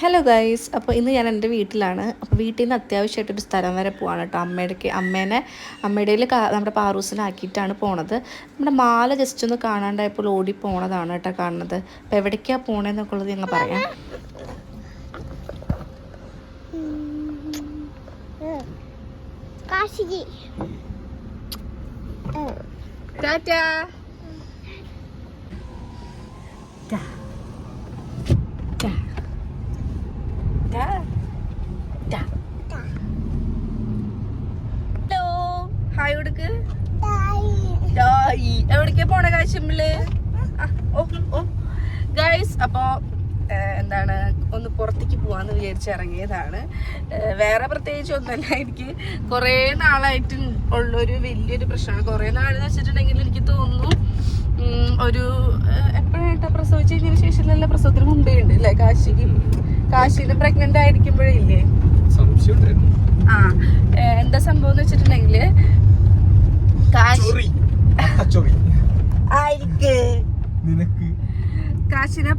Hello guys അപ്പോൾ ഇന്ന് ഞാൻ എന്റെ വീട്ടിലാണ്. അപ്പോൾ വീട്ടിൽ നിന്ന് അത്യാവശ്യമായിട്ടൊരു സ്ഥലം വരെ പോവാണ് കേട്ടോ അമ്മയുടെ അമ്മേനെ അമ്മയുടെ നമ്മുടെ പാറൂസിലാക്കിയിട്ടാണ് പോണത്. നമ്മുടെ മാല ജസ്റ്റ് ഒന്ന് കാണാണ്ടായപ്പോൾ ഓടി പോണതാണ് കേട്ടോ കാണുന്നത്. അപ്പോൾ എവിടേക്കാണ് പോണേന്നൊക്കെ ഉള്ളത് ഞങ്ങൾ പറയാം. കാശി ടാറ്റാ. പോണ കാശിമ്പിൾ ഗൈസ് അപ്പോ എന്താണ് ഒന്ന് പുറത്തേക്ക് പോവാന്ന് വിചാരിച്ച് ഇറങ്ങിയതാണ്. വേറെ പ്രത്യേകിച്ച് ഒന്നല്ല എനിക്ക് കുറേ നാളായിട്ട് ഉള്ളൊരു വലിയൊരു പ്രശ്നമാണ്. കുറേ നാളെന്ന് വെച്ചിട്ടുണ്ടെങ്കിൽ എനിക്ക് തോന്നുന്നു ഒരു എപ്പോഴായിട്ടാ പ്രസവിച്ച് കഴിഞ്ഞതിന് ശേഷമല്ല പ്രസവത്തിന് മുമ്പേ ഉണ്ട്? അല്ലേ? കാശിക്ക് കാശിന് പ്രഗ്നന്റ് ആയിരിക്കുമ്പോഴേ ഇല്ലേ? സംശയം ഉണ്ടായിരുന്നു ആ എന്താ സംഭവം എന്ന് വെച്ചിട്ടുണ്ടെങ്കിൽ കാശി ചൊറി നിനക്ക് കാശിനെ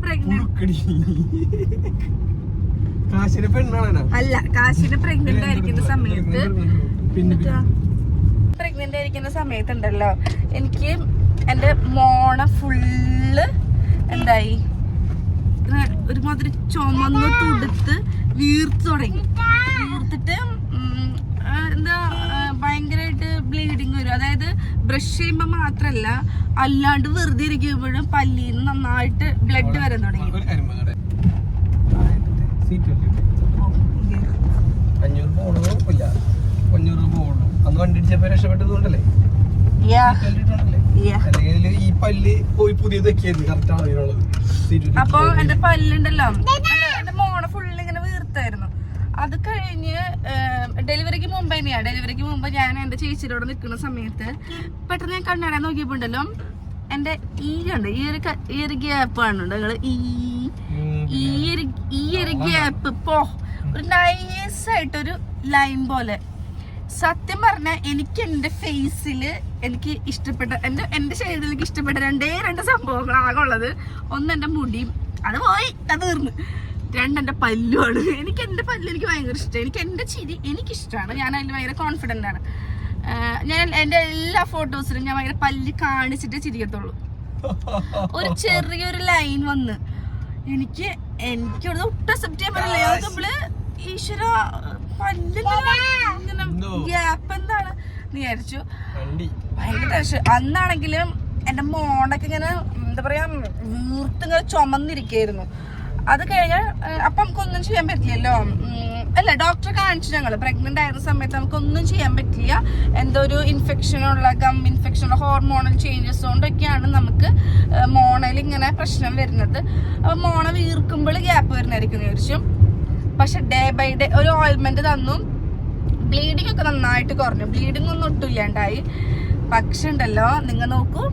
കാശിനെ പെണ്ണാണോ അല്ല കാശിനെ പ്രഗ്നന്റ് ആയിരിക്കുന്ന സമയത്ത് പിന്നെ പ്രഗ്നന്റ് ആയിരിക്കുന്ന സമയത്തുണ്ടല്ലോ. എനിക്ക് എന്റെ മോണ ഫുള്ള് എന്തായി? ഒരുമാതിരി ചുമന്ന് തുടുത്ത് വീർത്ത് തുടങ്ങി. വീർത്തിട്ട് ബ്ലീഡിങ് വരും അതായത് ബ്രഷ് ചെയ്യുമ്പോൾ മാത്രമല്ല അല്ലാണ്ട് വെറുതെ ഇരിക്കുമ്പോഴും പല്ലിയിൽ നിന്ന് നന്നായിട്ട് ബ്ലഡ് വരാൻ തുടങ്ങി. അഞ്ഞൂറ് പോകണു അന്ന് വണ്ടി. അല്ലെങ്കിൽ ഈ പല്ല് പോയി പുതിയത് വെക്കിയത് കറക്റ്റ് അപ്പൊ എന്റെ പല്ലുണ്ടല്ലോ. എന്റെ മോണ ഫുള്ള് ഇങ്ങനെ വീർത്തായിരുന്നു. അത് കഴിഞ്ഞ് ഡെലിവറിക്ക് മുമ്പ് തന്നെയാണ് ഡെലിവറിക്ക് മുമ്പ് ഞാൻ എന്റെ ചേച്ചിയിലൂടെ നിൽക്കുന്ന സമയത്ത് പെട്ടെന്ന് ഞാൻ കണ്ണട നോക്കിയപ്പോണ്ടല്ലോ എന്റെ ഈ കണ്ട് ഈ ഒരു ഈ ഒരു ഗ്യാപ്പ് കാണുന്നുണ്ട്. നിങ്ങൾ ഈ ഈ ഒരു ഗ്യാപ്പ് പോ. ഒരു നൈസ് ആയിട്ടൊരു ലൈൻ പോലെ. സത്യം പറഞ്ഞ എനിക്ക് എന്റെ ഫേസിൽ എനിക്ക് ഇഷ്ടപ്പെട്ട എന്റെ എന്റെ ഷെയ്ഡിൽ എനിക്ക് ഇഷ്ടപ്പെട്ട രണ്ടേ രണ്ട് സംഭവങ്ങൾ ആകെ ഉള്ളത്. ഒന്ന് എന്റെ മുടിയും അത് പോയി അത് തീർന്നു. രണ്ട് എന്റെ പല്ലുമാണ് എനിക്ക് എന്റെ പല്ല് എനിക്ക് ഭയങ്കര ഇഷ്ടമാണ് എനിക്ക് എന്റെ ചിരി എനിക്കിഷ്ടമാണ് ഞാൻ അതിൽ ഭയങ്കര കോൺഫിഡന്റ് ആണ്. ഞാൻ എന്റെ എല്ലാ ഫോട്ടോസിലും ഞാൻ ഭയങ്കര പല്ല് കാണിച്ചിട്ടേ ചിരിക്കത്തുള്ളൂ. ഒരു ചെറിയൊരു ലൈൻ വന്ന് എനിക്ക് എനിക്ക് ഇവിടെ ഒട്ടും അക്സെപ്റ്റ് ചെയ്യാൻ പറ്റില്ല. ഞാൻ നമ്മൾ ഈശ്വര പല്ലിങ്ങനെ ഗ്യാപ്പ് എന്താണ്? വിചാരിച്ചു. ഭയങ്കര ടെൻഷൻ അന്നാണെങ്കിലും എന്റെ മോണൊക്കെ ഇങ്ങനെ എന്താ പറയാ വീർത്തിങ്ങനെ ചുമന്നിരിക്കായിരുന്നു. അത് കഴിഞ്ഞാൽ അപ്പം നമുക്കൊന്നും ചെയ്യാൻ പറ്റില്ലല്ലോ. അല്ല ഡോക്ടറെ കാണിച്ചു ഞങ്ങൾ പ്രഗ്നന്റ് ആയിരുന്ന സമയത്ത് നമുക്കൊന്നും ചെയ്യാൻ പറ്റില്ല. എന്തോ ഒരു ഇൻഫെക്ഷൻ ഉള്ള ഗം ഇൻഫെക്ഷൻ ഹോർമോണൽ ചേഞ്ചസ് കൊണ്ടൊക്കെയാണ് നമുക്ക് മോണയിൽ ഇങ്ങനെ പ്രശ്നം വരുന്നത്. അപ്പൊ മോണ വീർക്കുമ്പോൾ ഗ്യാപ്പ് വരുന്നതായിരിക്കും എന്ന് പക്ഷെ ഡേ ബൈ ഡേ ഒരു ഓയിൽമെന്റ് തന്നു. ബ്ലീഡിംഗ് ഒക്കെ നന്നായിട്ട് കുറഞ്ഞു. ബ്ലീഡിംഗ് ഒന്നും ഒട്ടുമില്ലാണ്ടായി. പക്ഷെ ഉണ്ടല്ലോ നിങ്ങൾ നോക്കൂ.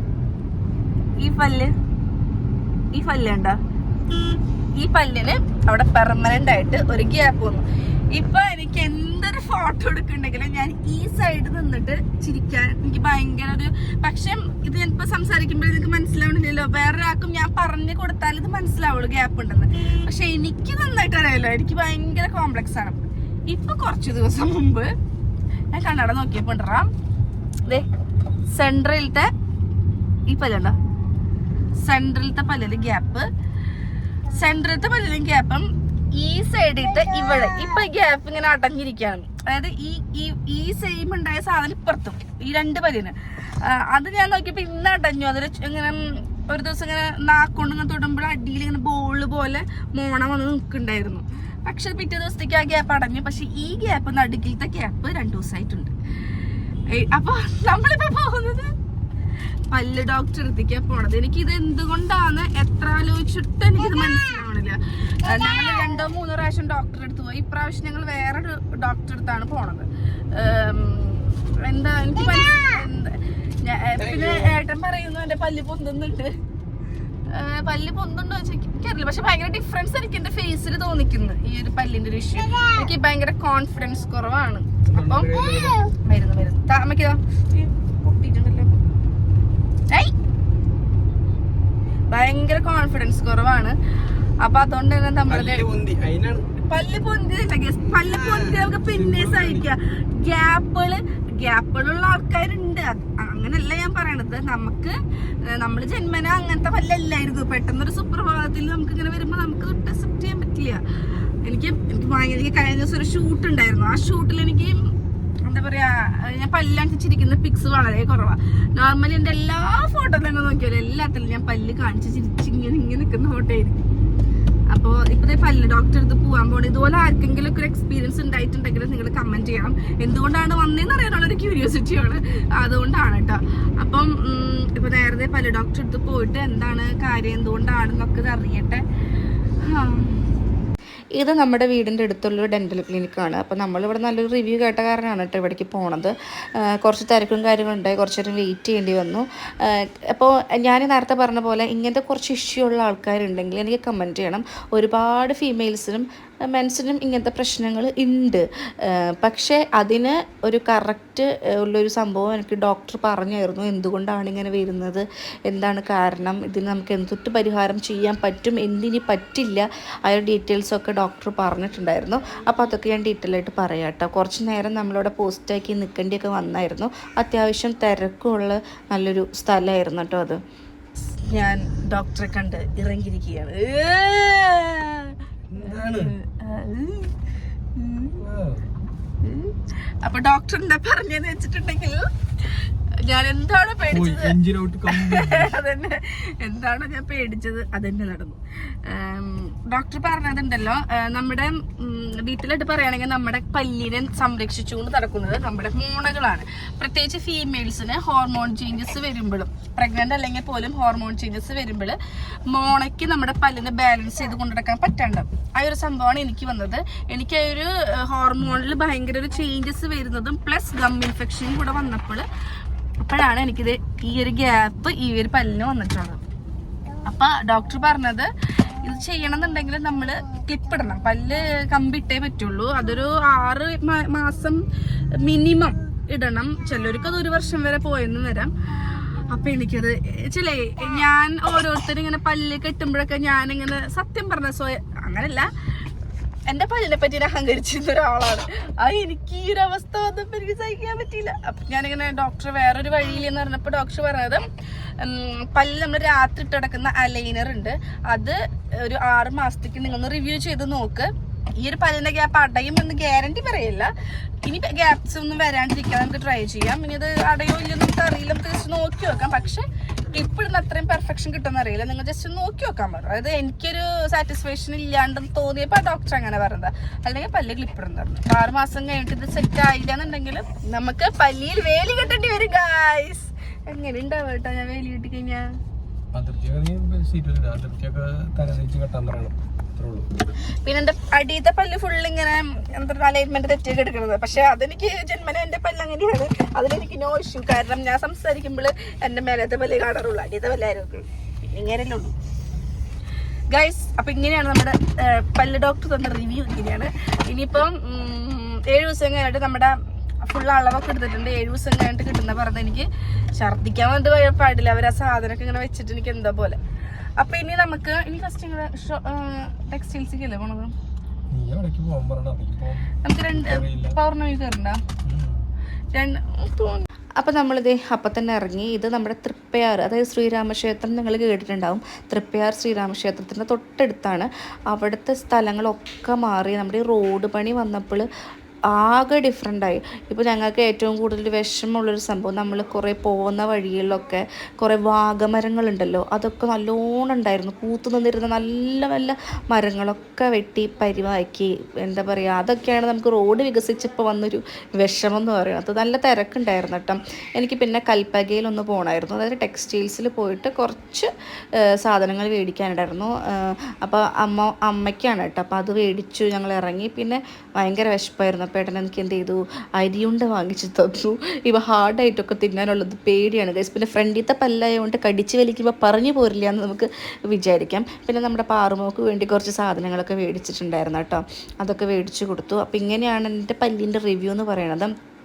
ഈ പല്ല് ഈ പല്ല് ഉണ്ടോ ഈ പല്ലിന് അവിടെ പെർമനന്റ് ആയിട്ട് ഒരു ഗ്യാപ്പ് വന്നു. ഇപ്പൊ എനിക്ക് എന്തൊരു ഫോട്ടോ എടുക്കണ്ടെങ്കിലും ഞാൻ ഈ സൈഡ് നിന്നിട്ട് ചിരിക്കാൻ എനിക്ക് ഭയങ്കര ഒരു പക്ഷെ ഇത് ഞാനിപ്പോ സംസാരിക്കുമ്പോൾ നിനക്ക് മനസ്സിലാവണില്ലല്ലോ. വേറൊരാൾക്കും ഞാൻ പറഞ്ഞു കൊടുത്താൽ ഇത് മനസ്സിലാവുള്ളൂ ഗ്യാപ്പ് ഉണ്ടെന്ന്. പക്ഷെ എനിക്ക് നന്നായിട്ട് അറിയാലോ. എനിക്ക് ഭയങ്കര കോംപ്ലക്സ് ആണ്. ഇപ്പൊ കുറച്ച് ദിവസം മുമ്പ് ഞാൻ കണ്ണട നോക്കിയപ്പോ ഉണ്ടറാ ദേ ഈ പല്ലുണ്ടോ സെൻട്രലിലത്തെ പല്ലിൽ ഗ്യാപ്പ് സെൻട്രലത്തെ പല്ലിലും ഗ്യാപ്പും ഈ സൈഡിൽ ഇവിടെ. ഇപ്പൊ ഗ്യാപ്പ് ഇങ്ങനെ അടഞ്ഞിരിക്കുകയാണ്. അതായത് ഈ ഈ ഈ സെയിം ഉണ്ടായ സാധനം ഇപ്പുറത്തും ഈ രണ്ട് പല്ലിന് അത് ഞാൻ നോക്കിയപ്പോ ഇന്ന് അടഞ്ഞു. അതൊരു ഇങ്ങനെ ഒരു ദിവസം ഇങ്ങനെ നാക്കൊണ്ട് ഇങ്ങനെ തൊടുമ്പോൾ അടിയിൽ ഇങ്ങനെ ബോൾ പോലെ മോണ വന്ന് നിൽക്കുന്നുണ്ടായിരുന്നു. പക്ഷെ പിറ്റേ ദിവസത്തേക്ക് ആ ഗ്യാപ്പ് അടഞ്ഞു. പക്ഷെ ഈ ഗ്യാപ്പ് നടുക്കിലത്തെ ഗ്യാപ്പ് രണ്ടു ദിവസമായിട്ടുണ്ട്. അപ്പോൾ അപ്പൊ നമ്മളിപ്പോ പോകുന്നത് പല്ല് ഡോക്ടർ അടുത്തേക്കാ പോണത്. എനിക്ക് ഇത് എന്തുകൊണ്ടാണ് എത്ര ആലോചിച്ചിട്ട് എനിക്കിത് മനസ്സിലാവണില്ല. ഞങ്ങൾ രണ്ടോ മൂന്നോ പ്രാവശ്യം ഡോക്ടറെ അടുത്ത് പോയി. ഇപ്രാവശ്യം ഞങ്ങൾ വേറൊരു ഡോക്ടറെ അടുത്താണ് പോണത്. എന്താ എനിക്ക് പിന്നെ ഏട്ടൻ പറയുന്നു എന്റെ പല്ല് പൊന്തുന്നിട്ട് പല്ല് പൊന്തുണ്ടോ എനിക്കറിയില്ല. പക്ഷെ ഭയങ്കര ഡിഫറൻസ് എനിക്ക് എന്റെ ഫേസിൽ തോന്നിക്കുന്നു ഈ ഒരു പല്ലിന്റെ ഒരു ഇഷ്യൂ എനിക്ക് ഭയങ്കര കോൺഫിഡൻസ് കുറവാണ്. അപ്പം വരുന്നു വരുന്നു. താമയ്ക്കോ ഭയങ്കര കോൺഫിഡൻസ് കുറവാണ്. അപ്പൊ അതുകൊണ്ട് തന്നെ നമ്മൾ പല്ല് പൊന്തി പല്ല് പൊന്തി നമുക്ക് പിന്നെ സഹിക്കാം. ഗ്യാപ്പുകൾ ഗ്യാപ്പുകളുള്ള ആൾക്കാരുണ്ട്. അങ്ങനല്ല ഞാൻ പറയണത്. നമുക്ക് നമ്മൾ ജന്മന അങ്ങനത്തെ പല്ലല്ലായിരുന്നു. പെട്ടെന്നൊരു സുപ്രഭാതത്തിൽ നമുക്ക് ഇങ്ങനെ വരുമ്പോ നമുക്ക് അക്സെപ്റ്റ് ചെയ്യാൻ പറ്റില്ല. എനിക്ക് എനിക്ക് ഭയങ്കര കഴിഞ്ഞ ദിവസം ഒരു ഷൂട്ട് ഉണ്ടായിരുന്നു. ആ ഷൂട്ടിൽ എനിക്ക് എന്താ പറയാ ഞാൻ പല്ലാണ് ചിരിക്കുന്ന പിക്സ് വളരെ കുറവാണ് നോർമലി എന്റെ എല്ലാ ഫോട്ടോയിലും നോക്കിയാലും എല്ലാത്തിലും ഞാൻ പല്ല് കാണിച്ച് ചിരിച്ച് ഇങ്ങനെ ഇങ്ങനെ നിൽക്കുന്ന ഫോട്ടോ ആയിരിക്കും. അപ്പോ ഇപ്പോഴത്തെ പല്ല് ഡോക്ടറെ അടുത്ത് പോകാൻ പോകണം ഇതുപോലെ ആർക്കെങ്കിലും ഒക്കെ ഒരു എക്സ്പീരിയൻസ് ഉണ്ടായിട്ടുണ്ടെങ്കിൽ നിങ്ങൾ കമന്റ് ചെയ്യണം. എന്തുകൊണ്ടാണ് വന്നതെന്ന് അറിയാനുള്ള ഒരു ക്യൂരിയോസിറ്റിയാണ് അതുകൊണ്ടാണ് കേട്ടോ അപ്പം ഇപ്പൊ നേരത്തെ പല്ല് ഡോക്ടറെ അടുത്ത് പോയിട്ട് എന്താണ് കാര്യം എന്തുകൊണ്ടാണെന്നൊക്കെ അറിയട്ടെ. ഇത് നമ്മുടെ വീടിന്റെ അടുത്തുള്ളൊരു ഡെന്റൽ ക്ലിനിക്കാണ് അപ്പോൾ നമ്മളിവിടെ നല്ലൊരു റിവ്യൂ കേട്ട കാരണമാണ് കേട്ടോ ഇവിടേക്ക് പോണത്. കുറച്ച് തിരക്കും കാര്യങ്ങളുണ്ടായി കുറച്ച് നേരം വെയിറ്റ് ചെയ്യേണ്ടി വന്നു. അപ്പോൾ ഞാൻ നേരത്തെ പറഞ്ഞ പോലെ ഇങ്ങനത്തെ കുറച്ച് ഇഷ്യൂ ഉള്ള ആൾക്കാരുണ്ടെങ്കിൽ എനിക്ക് കമന്റ് ചെയ്യണം. ഒരുപാട് ഫീമെയിൽസിനും മെൻസിനും ഇങ്ങനത്തെ പ്രശ്നങ്ങൾ ഉണ്ട്. പക്ഷേ അതിന് ഒരു കറക്റ്റ് ഉള്ളൊരു സംഭവം എനിക്ക് ഡോക്ടർ പറഞ്ഞായിരുന്നു. എന്തുകൊണ്ടാണ് ഇങ്ങനെ വരുന്നത്? എന്താണ് കാരണം? ഇതിന് നമുക്ക് എന്തൊട്ട് പരിഹാരം ചെയ്യാൻ പറ്റും? എന്തിനി പറ്റില്ല? ആ ഡീറ്റെയിൽസൊക്കെ ഡോക്ടർ പറഞ്ഞിട്ടുണ്ടായിരുന്നു. അപ്പോൾ അതൊക്കെ ഞാൻ ഡീറ്റെയിൽ ആയിട്ട് പറയാം കേട്ടോ. കുറച്ച് നേരം നമ്മളവിടെ പോസ്റ്റാക്കി നിൽക്കേണ്ടിയൊക്കെ വന്നായിരുന്നു. അത്യാവശ്യം തിരക്കുള്ള നല്ലൊരു സ്ഥലമായിരുന്നു കേട്ടോ അത്. ഞാൻ ഡോക്ടറെ കണ്ട് ഇറങ്ങിയിരിക്കുകയാണ്. അപ്പൊ ഡോക്ടർ എന്താ പറഞ്ഞെന്ന് വെച്ചിട്ടുണ്ടെങ്കിൽ ഞാൻ എന്താണ് പേടിച്ചത്? അതന്നെ. എന്താണ് ഞാൻ പേടിച്ചത്? അതന്നെ നടന്നു. ഡോക്ടർ പറഞ്ഞതുണ്ടല്ലോ നമ്മുടെ ഉം, വീട്ടിലായിട്ട് പറയുകയാണെങ്കിൽ നമ്മുടെ പല്ലിനെ സംരക്ഷിച്ചുകൊണ്ട് നടക്കുന്നത് നമ്മുടെ മോണകളാണ് പ്രത്യേകിച്ച് ഫീമെയിൽസിന് ഹോർമോൺ ചേഞ്ചസ് വരുമ്പോഴും പ്രഗ്നന്റ് അല്ലെങ്കിൽ പോലും ഹോർമോൺ ചേഞ്ചസ് വരുമ്പോൾ മോണയ്ക്ക് നമ്മുടെ പല്ലിനെ ബാലൻസ് ചെയ്ത് കൊണ്ടുനടക്കാൻ പറ്റാണ്ട്. ആ ഒരു സംഭവമാണ് എനിക്ക് വന്നത്. എനിക്ക് ആ ഒരു ഹോർമോണിൽ ഭയങ്കര ഒരു ചേഞ്ചസ് വരുന്നതും പ്ലസ് ഗം ഇൻഫെക്ഷനും കൂടെ വന്നപ്പോൾ അപ്പോഴാണ് എനിക്കിത് ഈ ഒരു ഗ്യാപ്പ് ഈ ഒരു പല്ലിന് വന്നിട്ടുള്ളത്. അപ്പൊ ഡോക്ടർ പറഞ്ഞത് ഇത് ചെയ്യണമെന്നുണ്ടെങ്കിൽ നമ്മൾ ക്ലിപ്പ് ഇടണം. പല്ല് കമ്പിട്ടേ പറ്റുള്ളൂ. അതൊരു ആറ് മാസം മിനിമം ഇടണം. ചിലർക്ക് അത് ഒരു വർഷം വരെ പോയെന്ന് വരാം. അപ്പൊ എനിക്കത് ചിലേ ഞാൻ ഓരോരുത്തരും ഇങ്ങനെ പല്ല് കെട്ടുമ്പോഴൊക്കെ ഞാനിങ്ങനെ സത്യം പറഞ്ഞ സ്വയം അങ്ങനല്ല. എന്റെ പല്ലിനെ പറ്റി അഹങ്കരിച്ചിരുന്ന ഒരാളാണ്. ആ എനിക്ക് ഈ ഒരു അവസ്ഥ വന്നപ്പോ എനിക്ക് സഹിക്കാൻ പറ്റിയില്ല. അപ്പൊ ഞാനിങ്ങനെ ഡോക്ടർ വേറൊരു വഴിയിൽ എന്ന് പറഞ്ഞപ്പോ ഡോക്ടർ പറഞ്ഞത് പല്ല് നമ്മൾ രാത്രി ഇട്ട് കിടക്കുന്ന അലൈനർ ഉണ്ട്. അത് ഒരു ആറ് മാസത്തേക്ക് നിങ്ങളൊന്ന് റിവ്യൂ ചെയ്ത് നോക്ക്. ഈ ഒരു പല്ലിന്റെ ഗ്യാപ്പ് അടയും എന്ന് ഗ്യാരണ്ടി പറയില്ല. ഇനി ഗ്യാപ്സ് ഒന്നും വരാണ്ടിരിക്കാൻ നമുക്ക് ട്രൈ ചെയ്യാം. ഇനി അത് അടയോ ഇല്ലെന്ന് നമുക്ക് അറിയില്ല. നമുക്ക് നോക്കി നോക്കാം. പക്ഷെ ഇടുന്ന അത്രയും പെർഫെക്ഷൻ കിട്ടുമെന്ന് അറിയില്ല നിങ്ങൾ ജസ്റ്റ് നോക്കി നോക്കാൻ പറഞ്ഞു അതായത് എനിക്കൊരു സാറ്റിസ്ഫാക്ഷൻ ഇല്ലാണ്ടെന്ന് തോന്നിയപ്പോൾ ഡോക്ടർ അങ്ങനെ പറഞ്ഞത്. അല്ലെങ്കിൽ പല്ല് ക്ലിപ്പർ തന്നു. ആറ് മാസം കഴിഞ്ഞിട്ട് ഇത് സെറ്റ് ആയില്ല എന്നുണ്ടെങ്കിൽ നമുക്ക് പല്ലിയിൽ വേലി കെട്ടേണ്ടി വരും ഗായ്സ് എങ്ങനെ ഉണ്ടാവും കേട്ടോ ഞാൻ വേലി കെട്ടി കഴിഞ്ഞാൽ കെട്ടാൻ പിന്നെ എന്റെ അടിയത്തെ പല്ല് ഫുൾ ഇങ്ങനെ എന്താ അലൈൻമെന്റ് തെറ്റിയൊക്കെ എടുക്കുന്നത് പക്ഷെ അതെനിക്ക് ജന്മന എന്റെ പല്ല് അങ്ങനെയാണ്. അതിലെനിക്ക് നോ ഇഷ്യൂ കാരണം ഞാൻ സംസാരിക്കുമ്പോൾ എന്റെ മേലത്തെ പല്ല് കാണാറുള്ളൂ. അടിയത്തെ പല്ലായിരുന്നു. ഇങ്ങനെയല്ലേ ഗൈസ് അപ്പൊ ഇങ്ങനെയാണ് നമ്മുടെ പല്ല് ഡോക്ടർ തന്ന റിവ്യൂ ഇങ്ങനെയാണ്. ഇനിയിപ്പം ഏഴ് ദിവസം കഴിഞ്ഞിട്ട് നമ്മുടെ ഫുൾ അളവൊക്കെ എടുത്തിട്ടുണ്ട്. ഏഴ് ദിവസം കഴിഞ്ഞിട്ട് കിട്ടുന്ന പറഞ്ഞത് എനിക്ക് ഛർദ്ദിക്കാൻ വേണ്ടി പാടില്ല. അവർ ആ സാധനമൊക്കെ ഇങ്ങനെ വെച്ചിട്ട് എനിക്ക് എന്താ പോലെ. അപ്പൊ ഇനി നമുക്ക് ഇനി ഫസ്റ്റ് ഇങ്ങനെ ടെക്സ്റ്റൈൽസിൽ അല്ലേ പോണത്? നമുക്ക് രണ്ട്. പൗർണമി കയറണ്ട? രണ്ട് അപ്പോൾ നമ്മളിത് അപ്പം തന്നെ ഇറങ്ങി. ഇത് നമ്മുടെ തൃപ്പയാർ അതായത് ശ്രീരാമക്ഷേത്രം നിങ്ങൾ കേട്ടിട്ടുണ്ടാവും. തൃപ്പയാർ ശ്രീരാമക്ഷേത്രത്തിന്റെ തൊട്ടടുത്താണ്. അവിടുത്തെ സ്ഥലങ്ങളൊക്കെ മാറി. നമ്മുടെ ഈ റോഡ് പണി വന്നപ്പോൾ ആകെ ഡിഫറെന്റായി ഇപ്പോൾ ഞങ്ങൾക്ക് ഏറ്റവും കൂടുതൽ വിഷമമുള്ളൊരു സംഭവം നമ്മൾ കുറേ പോകുന്ന വഴികളിലൊക്കെ കുറേ വാഗമരങ്ങളുണ്ടല്ലോ അതൊക്കെ നല്ലോണം ഉണ്ടായിരുന്നു. പൂത്തു നിന്നിരുന്ന നല്ല നല്ല മരങ്ങളൊക്കെ വെട്ടി പരിവാക്കി എന്താ പറയുക അതൊക്കെയാണ് നമുക്ക് റോഡ് വികസിച്ചപ്പോൾ വന്നൊരു വിഷമം എന്ന് പറയുന്നത് നല്ല തിരക്കുണ്ടായിരുന്നു കേട്ടോ. എനിക്ക് പിന്നെ കൽപ്പകയിലൊന്ന് പോകണമായിരുന്നു അതായത് ടെക്സ്റ്റൈൽസിൽ പോയിട്ട് കുറച്ച് സാധനങ്ങൾ മേടിക്കാനുണ്ടായിരുന്നു. അപ്പോൾ അമ്മ അമ്മയ്ക്കാണ് കേട്ടോ. അപ്പോൾ അത് മേടിച്ചു ഞങ്ങൾ ഇറങ്ങി. പിന്നെ ഭയങ്കര വിശപ്പായിരുന്നു. ഏട്ടൻ എനിക്ക് എന്ത് ചെയ്തു? അരിയുണ്ട വാങ്ങിച്ച് തന്നു. ഇവ ഹാർഡായിട്ടൊക്കെ തിന്നാനുള്ളത് പേടിയാണ് ഗൈസ് പിന്നെ ഫ്രണ്ടിത്തെ പല്ലായതുകൊണ്ട് കടിച്ച് വലിക്കുമ്പോൾ പറഞ്ഞു പോരില്ല എന്ന് നമുക്ക് വിചാരിക്കാം. പിന്നെ നമ്മുടെ പാറുമോക്ക് വേണ്ടി കുറച്ച് സാധനങ്ങളൊക്കെ മേടിച്ചിട്ടുണ്ടായിരുന്നു കേട്ടോ. അതൊക്കെ മേടിച്ച് കൊടുത്തു. അപ്പോൾ ഇങ്ങനെയാണ് എന്റെ പല്ലിന്റെ റിവ്യൂ എന്ന് പറയണത്.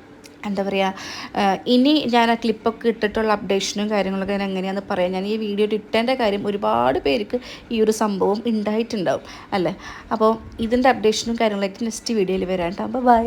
എന്താ പറയുക ഇനി ഞാൻ ആ ക്ലിപ്പൊക്കെ ഇട്ടിട്ടുള്ള അപ്ഡേഷനും കാര്യങ്ങളൊക്കെ ഞാൻ എങ്ങനെയാണെന്ന് പറയാം. ഞാൻ ഈ വീഡിയോ ഇട്ടേന്റെ കാര്യം ഒരുപാട് പേർക്ക് ഈ ഒരു സംഭവം ഉണ്ടായിട്ടുണ്ടാവും അല്ലേ? അപ്പോൾ ഇതിന്റെ അപ്ഡേഷനും കാര്യങ്ങളായിട്ട് നെക്സ്റ്റ് വീഡിയോയിൽ വരാം കേട്ടോ അപ്പോൾ ബൈ